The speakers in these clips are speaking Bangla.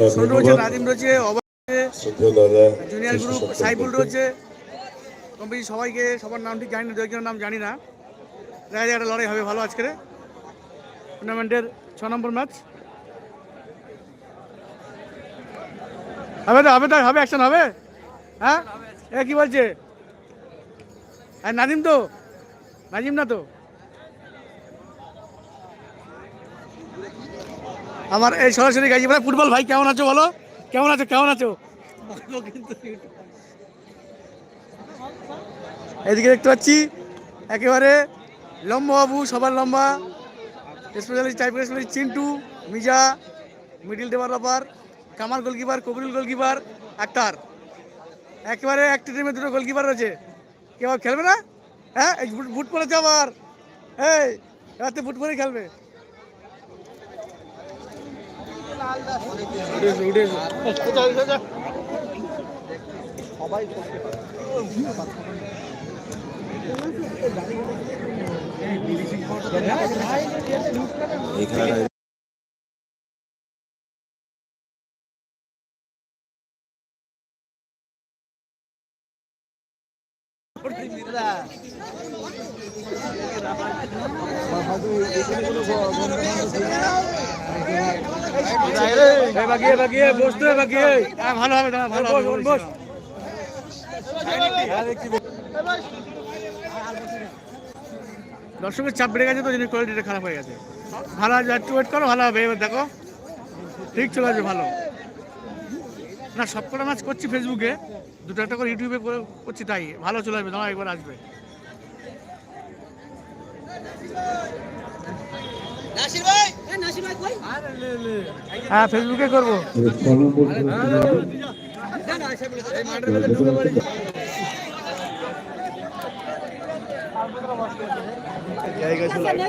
সোনু রয়েছে নাদিম রয়েছে অবাক জুনিয়র গ্রুপ সাইফুল রয়েছে কম্পিটি সবাইকে সবার নাম ঠিক জানি না দু একজনের নাম জানি না। দেখা যায় একটা লড়াই হবে ভালো আজকের টুর্নামেন্টের ছ নম্বর ম্যাচ হবে তো হবে তো হবে অ্যাকশন হবে? হ্যাঁ? এ কি বলছে? হ্যাঁ নাদিম তো? নাজিম না তো? আমার এই সরাসরি ভাই, ফুটবল ভাই, কেমন আছো বলো? কেমন আছো কেমন আছো? এদিকে দেখতে পাচ্ছি, একেবারে লম্বা বাবু, সবার লম্বা। স্পেশালিস্ট টাইপের specialist Chintu, Mija middle developer Kamal goalkeeper Kabirul goalkeeper Akhtar. একেবারে একটি টিমে দুটো গোলকিপার রয়েছে। কেউ খেলবে না? হ্যাঁ বুট বুট পরেছে আবার। এই, রাতে বুট পরে খেলবে। উঠেছে। এই খেলাটা এই হ্যাঁ ভালো হবে ভালো দর্শকের চাপ বেড়ে গেছে তো, জিনিস কোয়ালিটিটা খারাপ হয়ে গেছে। ভালো আছে, একটু ওয়েট করো, ভালো হবে। এবার দেখো, ঠিক চলে আসবে, ভালো। না, সবকটা ম্যাচ করছি ফেসবুকে দুটো একটা করে ইউটিউবে করে- করছি তাই। ভালো চলে আসবে দাঁড়া একবার আসবে। হ্যাঁ ফেসবুকে করব।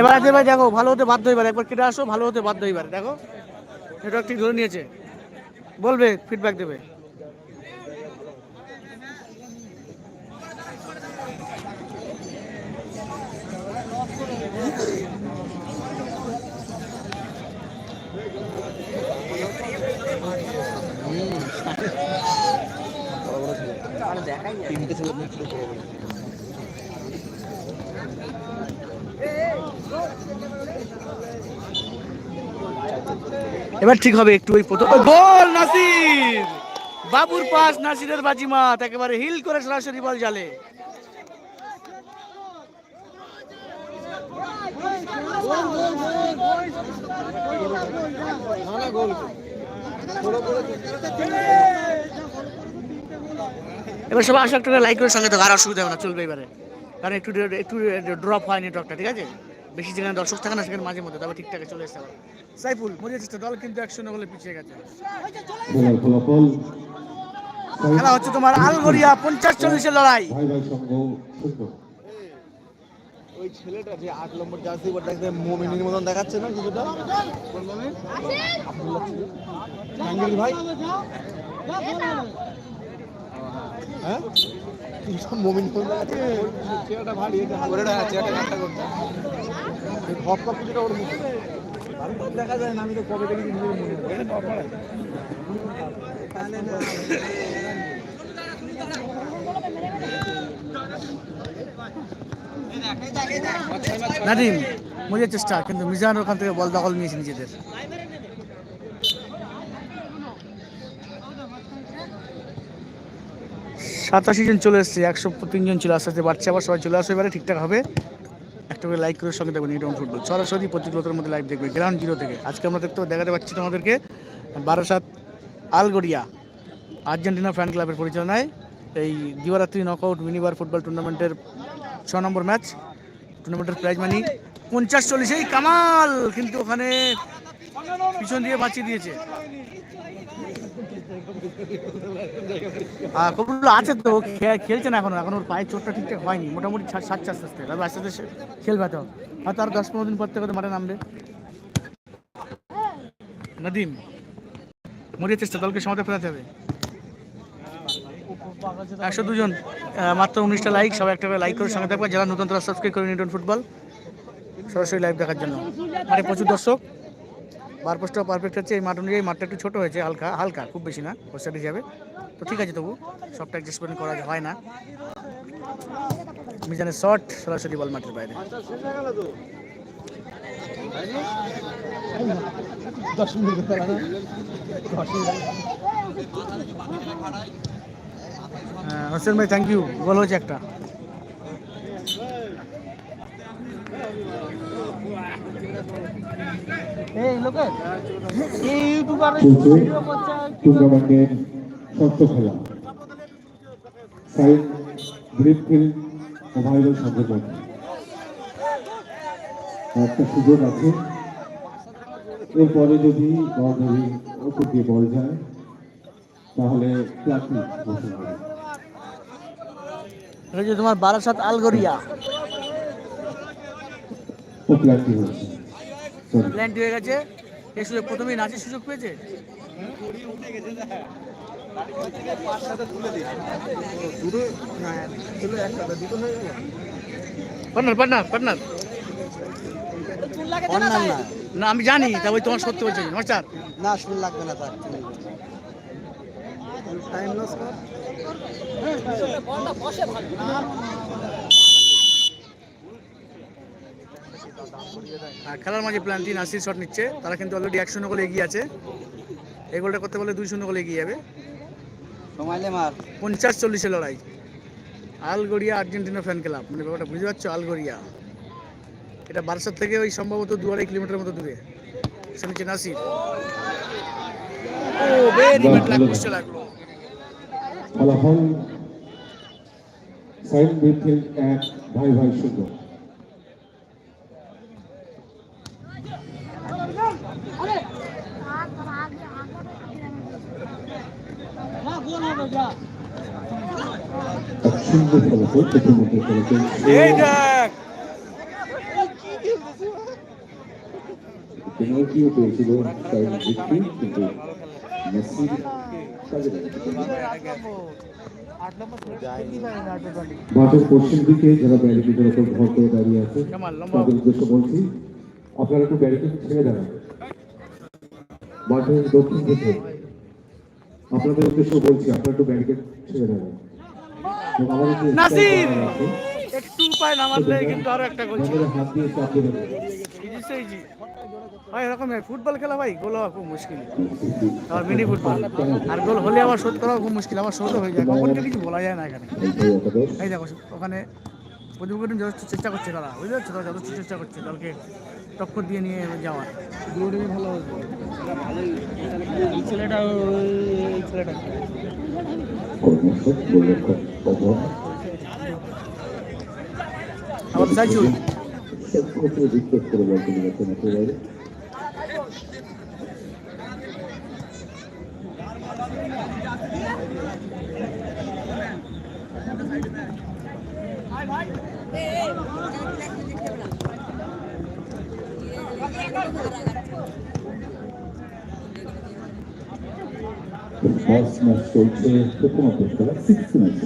এবার আছে ভাই দেখো ভালো হতে বাধ্য এবার। একবার কেটে আসো ভালো হতে বাধ্য এবার। দেখো নেটওয়ার্ক ঠিক ধরে নিয়েছে। বলবে ফিডব্যাক দেবে। এবার ঠিক হবে একটু ওই প্রথম গোল নাসির! বাবুর পাস, নাসিরের বাজিমাত, একেবারে হিল করে সরাসরি বল জালে। এবার সবাই আসলে একটা লাইক করে সঙ্গে তো আর অসুবিধা হবে না চলবে এবারে। কারণ একটু একটু ড্রপ হয় নেটওয়ার্কটা ঠিক আছে? বেশি যেখানে দর্শক থাকে না সেখানে মাঝে মধ্যে তবে ঠিকঠাক চলে আসতে পারে সাইফুল মজা চেষ্টা দল কিন্তু একশো বলে পিছিয়ে গেছে। খেলা হচ্ছে তোমার আলগরিয়া পঞ্চাশ চল্লিশের লড়াই। ওই ছেলেটা যে আট নম্বর জার্সি দেখবে মোমিনীর মতন দেখাচ্ছে না কিছুটা? ভাই? হ্যাঁ? মোমিন ওর মুখে। দেখা যায় না আমি তো কবে। নাদিম মজার চেষ্টা কিন্তু মিজান ওখান থেকে বল দখল নিয়েছে নিজেদের। সাতাশি জন চলে এসছে, একশো তিনজন ছিল আস্তে আস্তে বাড়ছে, আবার সবাই চলে আসবে এবারে ঠিকঠাক হবে। একটা করে লাইক করে সঙ্গে দেখবেন ইউটিউব ফুটবল সরাসরি প্রতিকূলতার মধ্যে লাইভ দেখবে। গ্রাউন্ড জিরো থেকে। আজকে আমরা দেখতে দেখাতে পাচ্ছি তোমাদেরকে বারাসাত, আলগড়িয়া, আর্জেন্টিনা ফ্যান ক্লাবের পরিচালনায় এই দিবারাত্রি নকআউট মিনিবার ফুটবল টুর্নামেন্টের ছ নম্বর ম্যাচ টুর্নামেন্টের প্রাইজ মানি পঞ্চাশ চল্লিশ। এই কামাল! কিন্তু ওখানে পিছন দিয়ে বাঁচিয়ে দিয়েছে। কবুল আছে তো খেলছে না এখনও, এখন ওর পায়ের চোটটা ঠিকঠাক হয়নি, মোটামুটি সাতছে আস্তে আস্তে। তবে আস্তে আস্তে খেলবে তো হয়তো আর দশ পনেরো দিন পর থেকে মাঠে নামবে। নদীম, মরিয়া চেষ্টা, দলকে সমাতে ফেরাতে হবে। একশো দুজন মাত্র উনিশটা লাইক সবাই একটা লাইক করে সঙ্গে থাকবে। যারা নতুন, তারা সাবস্ক্রাইব করে নিউটন ফুটবল সরাসরি লাইভ দেখার জন্য। মানে প্রচুর দর্শক। বার পোস্টটাও পারফেক্ট হচ্ছে এই মাঠ অনুযায়ী মাঠটা একটু ছোটো হয়েছে হালকা হালকা খুব বেশি না পোস্টার হিসাবে তো ঠিক আছে তবু সবটা অ্যাডজাস্টমেন্ট করা হয় না। মিজানের শর্ট সরাসরি বল মাঠের বাইরে। হ্যাঁ, হোসেন ভাই থ্যাংক ইউ গোল হয়েছে একটা এই লোকে এই ইউটিউবার চলছে টুর্নামেন্টের ষষ্ঠ খেলা। সাইড গ্রিনফিল্ড ও ভাইরাল একটা সুযোগ আছে। এরপরে যদি বাউন্ডারি উপর দিয়ে বল যায় তাহলে প্লাস্টিক বসে হবে এটা যে তোমার বারাসাত আলগরিয়া। ও প্লাস্টিক হচ্ছে। প্ল্যান্ট হয়ে গেছে। এই সুযোগ প্রথমেই নাচের সুযোগ পেয়েছে? হয়ে পার্টনার পার্টনার পার্টনার না না আমি জানি তা ওই তোমার সত্য বলছি নমস্কার না শুন লাগবে না তার। টাইম লস কর। আর খেলার মাঝে প্ল্যান্টি নাসির শট নিচ্ছে। তারা কিন্তু অলরেডি এক শূন্য গোলে এগিয়ে আছে। এই গোলটা করতে পারলে দুই শূন্য গোলে এগিয়ে যাবে। পঞ্চাশ চল্লিশের লড়াই। আলগোরিয়া আর্জেন্টিনা ফ্যান ক্লাব মানে ব্যাপারটা বুঝতে পারছ? আলগোরিয়া। এটা বারাসাত থেকে ওই সম্ভবত দু আড়াই কিলোমিটার মতো দূরে। নিচে নাসির ও ভেরি ব্যাড লাগ বুঝতে লাগল। ফলাফল সাইড এক ভাই ভাই শূন্য। সুন্দর প্রথমত পেনাল্টিও পেয়েছিল কিন্তু মাঠের পশ্চিম দিকে যারা ব্যারিকেডের উপর ভর করে দাঁড়িয়ে আছে। তাদের উদ্দেশ্যে বলছি আপনারা একটু ব্যারিকেড ছেড়ে দাঁড়ান। মাঠের দক্ষিণ দিকে আপনাদের উদ্দেশ্যে বলছি আপনারা একটু ব্যারিকেড ছেড়ে দাঁড়ান। নাসির! একটু পায় নামালে কিন্তু আরও একটা গোল ছিল। ভাই এরকম ফুটবল খেলা ভাই গোল হওয়া খুব মুশকিল। আর মিনি ফুটবল। আর গোল হলে আবার শোধ করা খুব মুশকিল আবার শোধও হয়ে যায়। কখন কিছু বলা যায় না এখানে। এই দেখো ওখানে প্রতিপক্ষ যথেষ্ট চেষ্টা করছে তারা বুঝতে পারছ? তারা যথেষ্ট চেষ্টা করছে দলকে টক্কর দিয়ে নিয়ে যাওয়ার। দুটোই ভালো ছেলেটা ছেলেটা কর্মসূচ গোলরক্ষক পবন আবার সাইজুল ক্ষেত্রে রিকোয়েস্ট করে বলতে চলছে প্রথম খেলা সিক্স ম্যাচ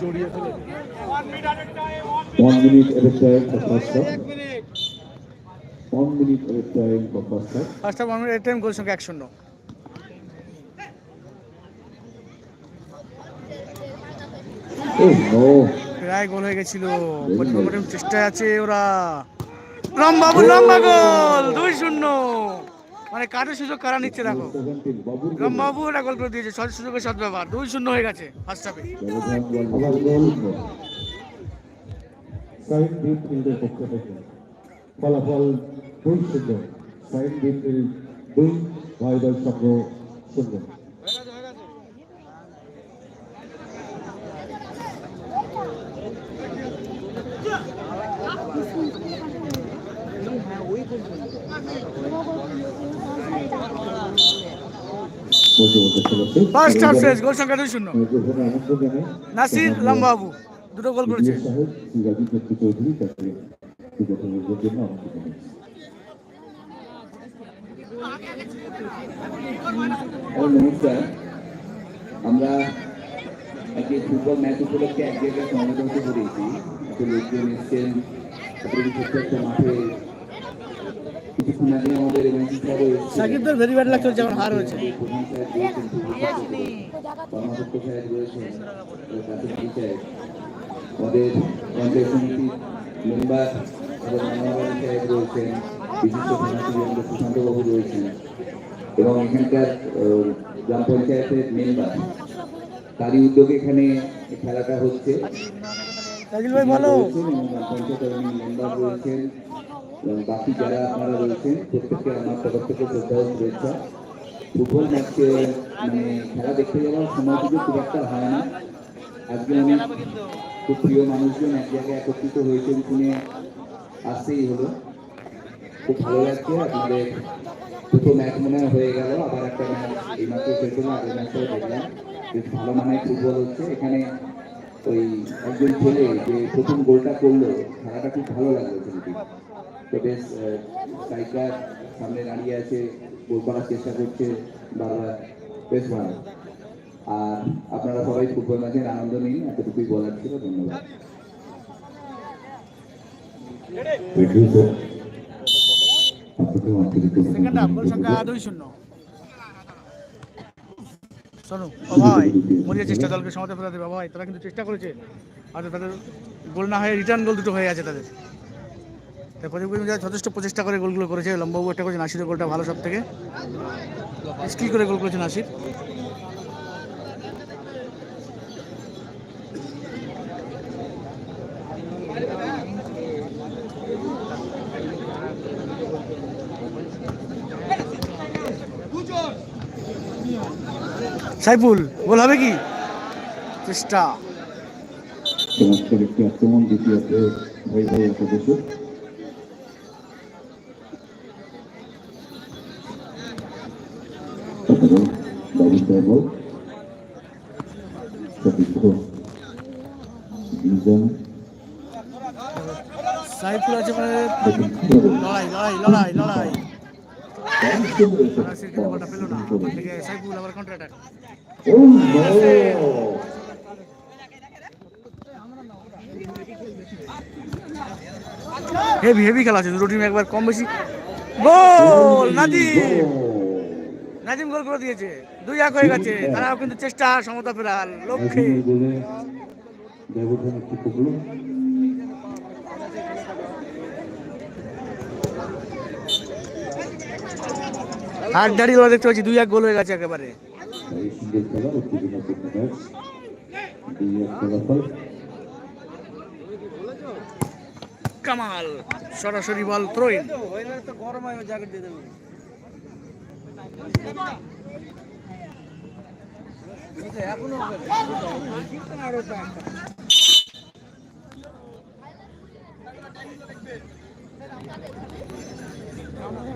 জড়িয়ে ফেলে One minute at a time for first half. One minute at a time for first half. First half আমরা টাইম গোল সংখ্যা এক শূন্য Oh no! প্রায় গোল হয়ে গেছিল। চেষ্টায় আছে ওরা। রামবাবু লম্বা গোল দুই শূন্য। মানে কারও সুযোগ কারা নিচ্ছে দেখো। রামবাবু এটা গোল করে দিয়েছে সৎ সুযোগের সৎ ব্যবহার দুই শূন্য হয়ে গেছে ফার্স্ট হাফে ফলাফল দুই শূন্য সাইড ডিপ ফিল্ড দুই ভাইবার সংঘ শূন্য। ফার্স্ট হাফ শেষ গোল সংখ্যা দুই শূন্য। নাসির লম্বাবু দুটো গোল করেছে। আমরা আজকে ফুটবল ম্যাচ উপলক্ষে এক জায়গায় সমবেত করেছি লোকজন এসছেন একটা মাঠে কিছুক্ষণ আগে আমাদের সাকিবদের ভেরি ব্যাড লাগছে যেমন হার হয়েছে। আমাদের পঞ্চায়েত মেম্বার সাহেব রয়েছেন বিশিষ্ট রয়েছেন এবং এখানকার গ্রাম পঞ্চায়েতের মেম্বার তারই উদ্যোগে এখানে খেলাটা হচ্ছে। এবং গ্রাম মেম্বার রয়েছেন বাকি যারা আপনারা রয়েছেন, প্রত্যেককে আমার তরফ থেকে শ্রদ্ধা শুভেচ্ছা। ফুটবল ম্যাচকে মানে খেলা দেখতে যাওয়ার সময় কিন্তু খুব একটা হয় না। আজকে অনেক খুব প্রিয় মানুষজন এক জায়গায় একত্রিত হয়েছেন শুনে আসতেই হলো। খুব ভালো লাগছে, আপনাদের দুটো ম্যাচ মনে হয় গেল, আবার একটা ম্যাচ এই মাত্র শেষ হলো, আগের ম্যাচটাও দেখলাম। বেশ ভালো মানের ফুটবল হচ্ছে। এখানে ওই একজন ছেলে যে প্রথম গোলটা করল, খেলাটা খুব ভালো লাগল ছেলেটি বেশ স্ট্রাইকার সামনে দাঁড়িয়ে আছে গোল করার চেষ্টা করছে বারবার বেশ ভালো আর আপনারা সবাই ফুটবল ম্যাচের আনন্দ নিন এতটুকুই বলার ছিল ধন্যবাদ। চেষ্টা দলকে সমাতে ফেরাতে বাবা ভাই তারা কিন্তু চেষ্টা করেছে। আর তাদের গোল না হয়ে রিটার্ন গোল দুটো হয়ে আছে তাদের। তাই প্রদীপ গুলি যথেষ্ট প্রচেষ্টা করে গোলগুলো করেছে, লম্বাবু একটা করেছে, নাসিরের গোলটা ভালো সব থেকে। স্কিল করে গোল করেছে নাসির। সাইফুল, গোল হবে কি? চেষ্টা। একটি আক্রমণ দ্বিতীয়ার্ধে ভাই ভাই একাদশ ব্যবস্থা বল সতীর্থ দুজন সাইফুল আছে মানে দেখুন কীভাবে লড়াই লড়াই লড়াই লড়াই সুন্দর একটা হেভি হেভি খেলা আছে, দুটো টিম একবার কম বেশি। গোল নাজিম! নাজিম গোল করে দিয়েছে। দুই এক হয়ে গেছে। তারাও কিন্তু চেষ্টা সমতা ফেরাল। লক্ষ্যে নাজিমের গোলে ব্যবধান একটু কমলো হাত দাঁড়িয়ে দেখতে পাচ্ছি, দুই এক গোল হয়ে গেছে একেবারে। খেলা কামাল, সরাসরি বল থ্রোইন তো গরম হয় জ্যাকেট দিয়ে দেবো এখনও হবে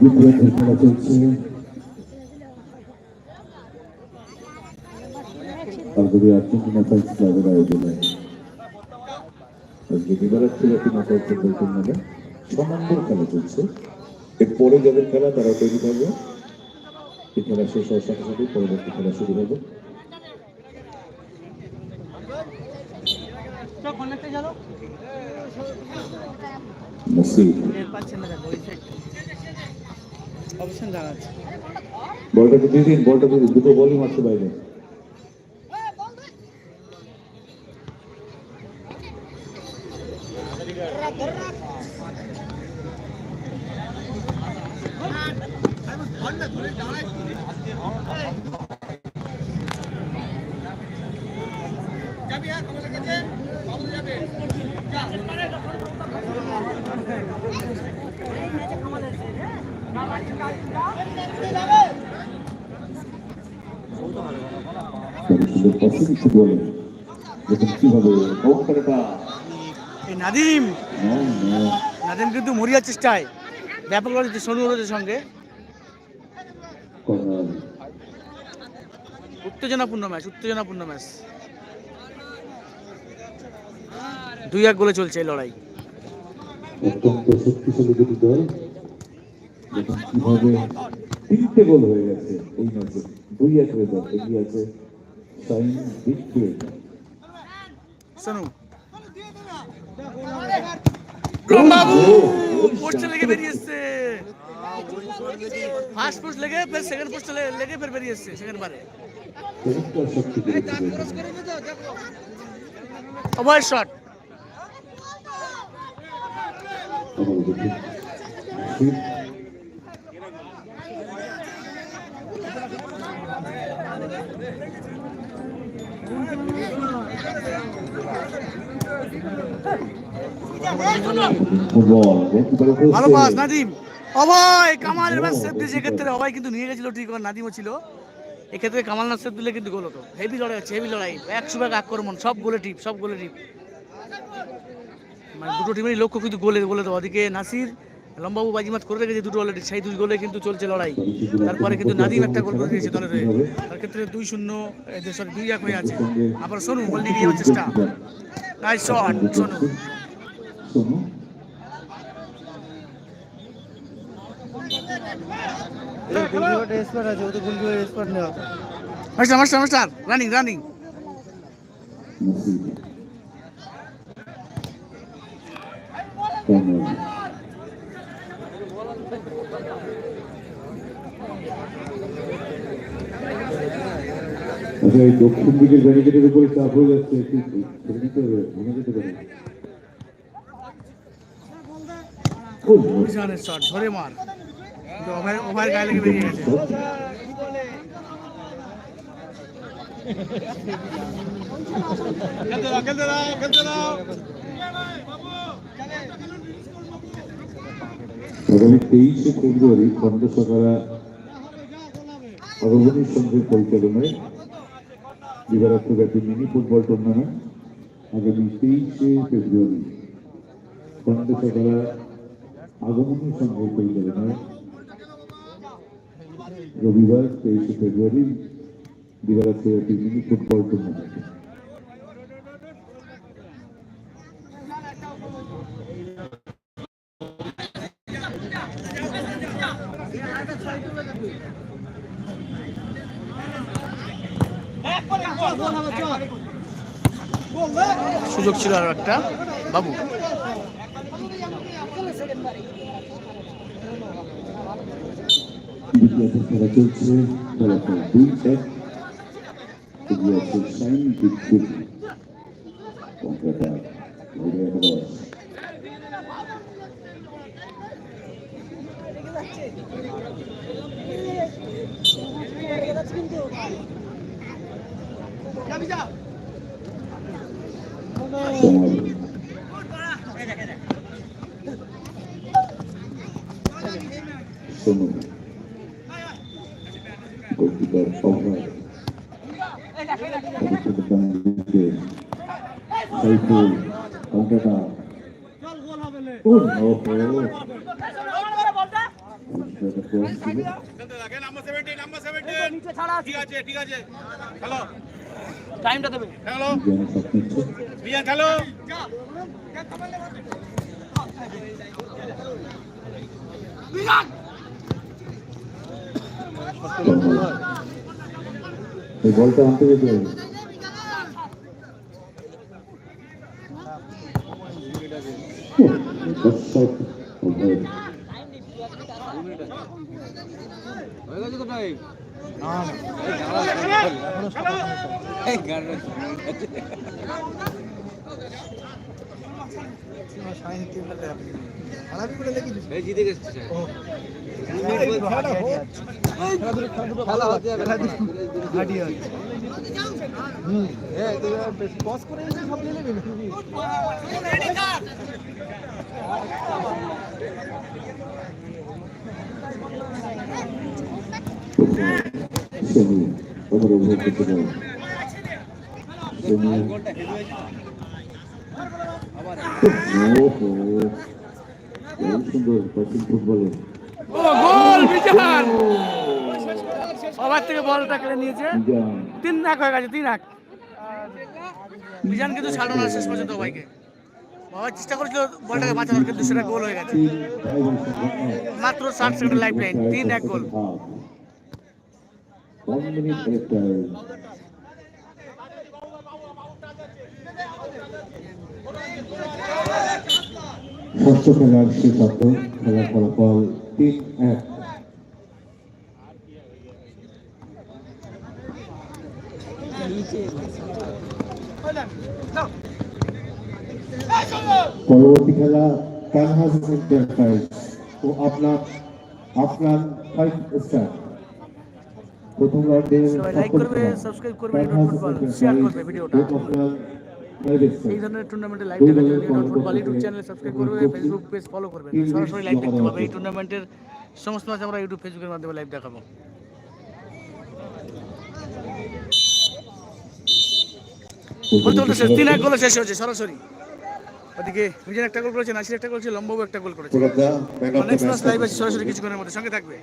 দ্বিতীয়ার্ধের খেলা চলছে আলবেরি আর্জেন্টিনা ফ্যান্স ক্লাবের আয়োজনে আজকে দিবারাত্রি একটি নকআউট ফুটবল টুর্নামেন্ট ছ নম্বর খেলা চলছে। এরপরে যাদের খেলা, তারা তৈরি থাকবে। এই খেলা শেষ হওয়ার সাথে সাথে পরবর্তী খেলা শুরু হবে। বলটাকে দিয়ে দিন? বলটা দিয়ে দুটো বলই মারছে বাইরে খুব সুন্দর পাশে কিছু বলে দেখুন কীভাবে হোক খেলাটা এই নাদিম। নাদিম কিন্তু মরিয়ার চেষ্টায়। ব্যাপক সোনু রোজের সঙ্গে। উত্তেজনাপূর্ণ ম্যাচ উত্তেজনাপূর্ণ ম্যাচ। দুই এক গোলে চলছে এই লড়াই। অত্যন্ত শক্তিশালী দুটি দল। কীভাবে তিনটে গোল হয়ে গেছে এই ম্যাচে। দুই এক রেজাল্ট এগিয়ে আছে সাইন শোনো বাবু পোস্টে লেগে বেরিয়ে এসছে। ফার্স্ট পোস্ট লেগে ফের সেকেন্ড পোস্টে লেগে ফের বেরিয়ে এসছে সেকেন্ড বারে। ওভার শট ভালো পাস, নাদিম। অভয় কামালের ম্যাচ সেভ দিয়েছে। এক্ষেত্রে অভয় কিন্তু নিয়ে গেছিল ঠিক নাদিমও ছিল। এক্ষেত্রে কামাল না সেভ দিলে কিন্তু গোল হতো। হেভি লড়াই হচ্ছে হেভি লড়াই। একশো ভাগ আক্রমণ, সব গোলে টিপ, সব গোলে টিপ। মানে দুটো টিমেরই লক্ষ্য কিন্তু গোলে গোলে দেওয়া। ওদিকে নাসির লম্বাবু বাজিমাত করে রেখেছে দুটো অলরেডি সেই দুই গোলে কিন্তু চলছে লড়াই। তারপরে কিন্তু নাদিম একটা গোল করে দিয়েছে দলের হয়ে। তার ক্ষেত্রে দুই শূন্য সরি দুই এক হয়ে আছে। আবার সোনু গোল নিয়ে যাওয়ার চেষ্টা। Nice shot Sonu. Master master master running running আচ্ছা এই দক্ষিণ দিকের ব্যারিকেডের উপরে চাপ হয়ে যাচ্ছে একটু ছেড়ে দিতে হবে ভেঙে যেতে পারে। ও, অভিযানের শট ধরে মার। কিন্তু ওভার ওভার গায়ে লেগে বেরিয়ে গেছে। আগামী তেইশে ফেব্রুয়ারি খন্ডসকারা অরবণী সংঘের পরিচালনায় দিবারাত্রব্যাপী মিনি ফুটবল টুর্নামেন্ট আগামী তেইশে ফেব্রুয়ারি খন্ডসকারা আগমনী সংঘের পরিচালনায় রবিবার তেইশে ফেব্রুয়ারি দিবারাত্রব্যাপী মিনি ফুটবল টুর্নামেন্ট। সুযোগ ছিল আর একটা বাবু বিদ্যার্থী দুই এক এগিয়ে আছে সাইন বিদ্যুৎ কন্ট্রাটা ঘুরে একাদশ সময় সোনু গোলকিপার অভয় সাইফুল কন্ট্রাটা ও নো টাইমটা দেবে এই বলটা আনতে যেতে হবে। হয়ে গেছে তো টাইম এই জিতে গেছে খেলা হতে যাবে সোনু আমার অভয় করতে পারে সোনু ওহো খুব সুন্দর সবার থেকে বলটা কেড়ে নিয়েছে। তিন এক হয়ে গেছে, তিন এক। বিজান কিন্তু ছাড়লো না শেষ পর্যন্ত ভাইকে বাবা চেষ্টা করেছিল বলটাকে বাঁচানোর, কিন্তু সেটা গোল হয়ে গেছে। মাত্র ষাট সেকেন্ড লাইফ লাইন তিন এক গোল One minute left time. ষষ্ঠ খেলার সিদ্ধান্ত খেলার ফলাফল তিন এক। পরবর্তী খেলা কানহাস এন্টারপ্রাইজ ও আপনার আপনার ফাইভ স্টার প্রথম রাউন্ডের সবাই করবে, ফুটবল, share করবে ভিডিওটা। এই ধরনের টুর্নামেন্টে লাইভ দেখার জন্য Newton football YouTube channel subscribe করবে ফেসবুক পেজ ফলো করবে। সরাসরি লাইভ দেখতে পাবে। এই টুর্নামেন্টের সমস্ত ম্যাচ আমরা ইউটিউব ফেসবুকের মাধ্যমে লাইভ দেখাবো। বলতে বলতে শেষ। তিন এক গোলে শেষ হয়েছে সরাসরি। ওদিকে মিজান একটা গোল করেছে নাসির একটা গোল করেছে লম্বাবু একটা গোল করেছে। নেক্সট ম্যাচ লাইভ আছে সরাসরি কিছুক্ষণের মধ্যে। সঙ্গে থাকবে।